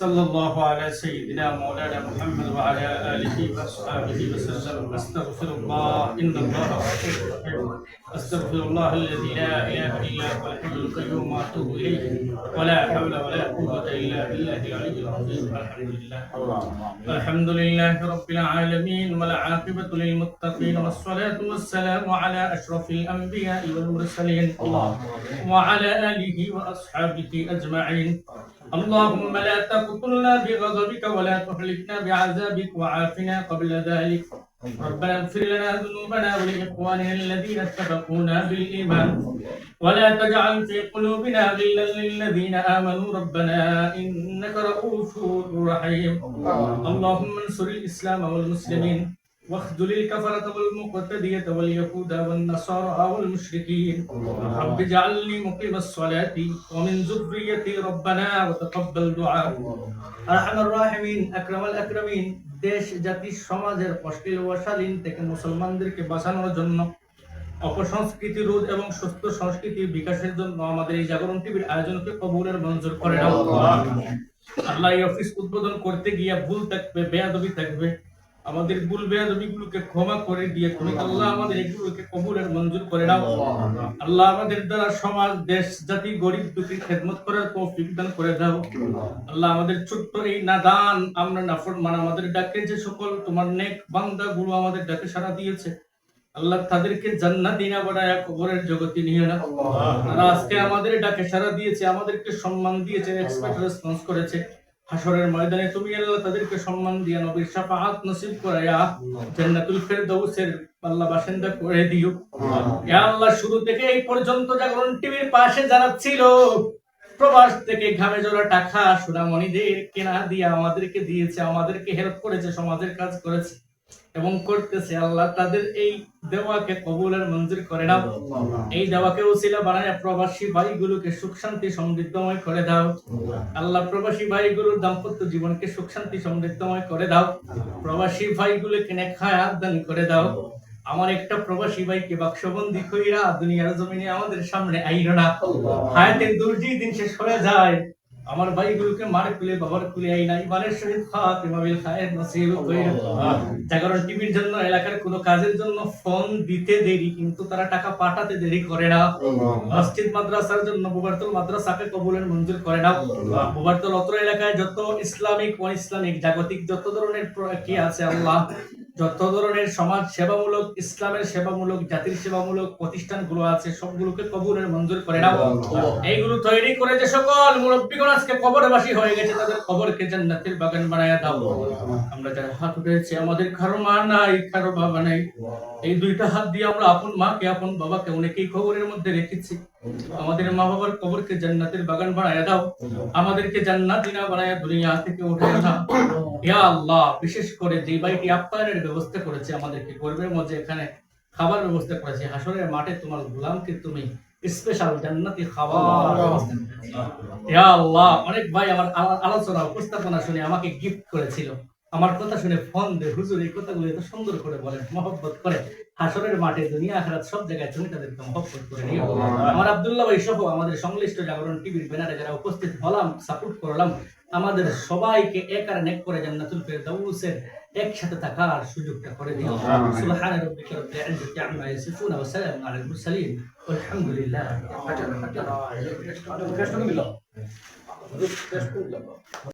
صلى الله على سيدنا مولانا محمد وعلى آله وأصحابه وسلم. أستغفر الله إن الله غفور رحيم. أستغفر الله الذي لا إله إلا هو الحي القيوم وأتوب إليه. ولا حول ولا قوة إلا بالله العلي العظيم. الحمد لله الحمد لله رب العالمين والعاقبة للمتقين والصلاة والسلام على أشرف الأنبياء والمرسلين وعلى آله وأصحابه أجمعين. اللهم لا تقتلنا بغضبك ولا تهلكنا بعذابك وعافنا قبل ذلك. ربنا اغفر لنا ذنوبنا ولإخواننا الذين سبقونا بالإيمان. ولا تجعل في قلوبنا غلا للذين آمنوا. ربنا إنك رؤوف رحيم. اللهم انصر الإسلام والمسلمين. واخذل الكفرة والمقتدية واليهود والنصارى والمشركين رب اجعلني مقيم الصلاة ومن ذريتي ربنا وتقبل دعاء أرحم الراحمين أكرم الأكرمين দেশ জাতি সমাজের অশ্লীল ওয়াশালীন থেকে মুসলমানদেরকে বাঁচানোর জন্য অপসংস্কৃতি রোধ এবং সুস্থ সংস্কৃতি বিকাশের জন্য আমাদের এই জাগরণ টিভির আয়োজনকে কবুলের মঞ্জুর করে নাও আল্লাহ এই অফিস উদ্বোধন করতে গিয়ে ভুল থাকবে বেয়াদবি থাকবে আমাদের ভুল বেয়াদবি গুলোকে ক্ষমা করে দিয়ে তুমি আল্লাহ আমাদের এগুলোকে কবুলের মঞ্জুর করে নাও আল্লাহ আমাদের দ্বারা সমাজ দেশ জাতি গরিব দুঃখী খেদমত করার তৌফিক দান করে দাও। আল্লাহ আমাদের ছোট্ট এই নাদান আমরা নাফরমান আমাদের ডাকে যে সকল তোমার নেক বান্দা গুলো আমাদের ডাকে সারা দিয়েছে। আল্লাহ তাদেরকে জান্নাত দিনা বানায় কবরের জগতে নিয়ে না আজকে আমাদের ডাকে সারা দিয়েছে আমাদেরকে সম্মান দিয়েছে এক্সপেক্ট রেসপন্স করেছে। হাসরের ময়দানে তুমি আল্লাহ তাদেরকে সম্মান দিয়া নবীর শাফাআত নসিব করায়া জান্নাতুল ফেরদাউসের আল্লাহ বাসিন্দা করে দিও। ইয়া আল্লাহ শুরু থেকে এই পর্যন্ত জাগরণ টিভির পাশে যারা ছিল প্রবাস থেকে ঘামে জোড়া টাকা সোনামণিদের কেনা দিয়ে আমাদেরকে দিয়েছে আমাদেরকে হেল্প করেছে সমাজের কাজ করেছে। এবং করতেছে আল্লাহ তাদের এই দেওয়াকে কবুলের মঞ্জুর করে নাও এই দেওয়াকে উসিলা বানায় প্রবাসী ভাইগুলোকে সুখ শান্তি সমৃদ্ধময় করে দাও। আল্লাহ। প্রবাসী ভাইগুলোর দাম্পত্য জীবনকে সুখ শান্তি সমৃদ্ধময় করে দাও। প্রবাসী ভাইগুলোকে নেখায়াত দান করে দাও। আমার একটা প্রবাসী ভাইকে বাক্সবন্দি কইরা দুনিয়ার জমিনে আমাদের সামনে আইলো না। হায়াতের দুর্জি দিন শেষ হয়ে যায়। আমার ভাইগুলোকে মার কুলে বাবার কুলে আই নাই। মানের সহিত খাতিমা বিল খায়ের নসিব জাগরণ টিভির জন্য এলাকার কোনো কাজের জন্য ফোন দিতে দেরি কিন্তু তারা টাকা পাঠাতে দেরি করে না। মসজিদ মাদ্রাসার জন্য বুবারতল মাদ্রাসাকে কবুলের মঞ্জুর করে না বুবারতল অত্র এলাকায় যত ইসলামিক ও ইসলামিক জাগতিক যত ধরনের কি আছে আল্লাহ যত ধরনের সমাজ সেবামূলক ইসলামের সেবামূলক জাতির সেবামূলক প্রতিষ্ঠানগুলো আছে সবগুলোকে কবুলের মঞ্জুর করে নাও। এইগুলো তৈরি করে যে সকল মুরব্বীগণ আজকে কবরবাসী হয়ে গেছে তাদের কবরকে জান্নাতের বাগান বানায়া দাও। আমরা যারা হাত উঠেছি আমাদের কারও মা নাই কারও বাবা নাই। এই দুইটা হাত দিয়ে আমরা আপন মাকে আপন বাবাকে অনেকেই কবরের মধ্যে রেখেছি। আমাদের মা বাবার কবরকে জান্নাতের বাগান বানায়া দাও। আমাদেরকে জান্নাতি না বানায়া দুনিয়া থেকে উঠে না ইয়া আল্লাহ বিশেষ করে যে বাড়িটি আপ্যায়নের ব্যবস্থা করেছে আমাদেরকে গর্বের মধ্যে এখানে খাবার ব্যবস্থা করেছে হাসরের মাঠে তোমার গোলামকে তুমি স্পেশাল জান্নাতি খাবার ইয়া আল্লাহ অনেক ভাই আমার আলো- আলোচনা উপস্থাপনা শুনে আমাকে গিফট করেছিল। আমার কথা শুনে ফোন দে হুজুর এই কথাগুলো এত সুন্দর করে বলেন মহব্বত করে। হাসরের মাঠে দুনিয়া আখরাত সব জায়গায় তুমি তাদেরকে মহব্বত করে নিও আমার আব্দুল্লাহ ভাই সহ আমাদের সংশ্লিষ্ট জাগরণ টিভির ব্যানারে যারা উপস্থিত হলাম সাপোর্ট করলাম আমাদের সবাইকে এক আর এক করে জান্নাতুল ফেরদাউসের একসাথে থাকার সুযোগটা করে দিও। সুবহান রাব্বিকা রাব্বিল ইজ্জাতি আম্মা ইয়াসিফুন ওয়া সালামুন আলাল মুরসালিন। ওয়ালহামদুলিল্লাহ।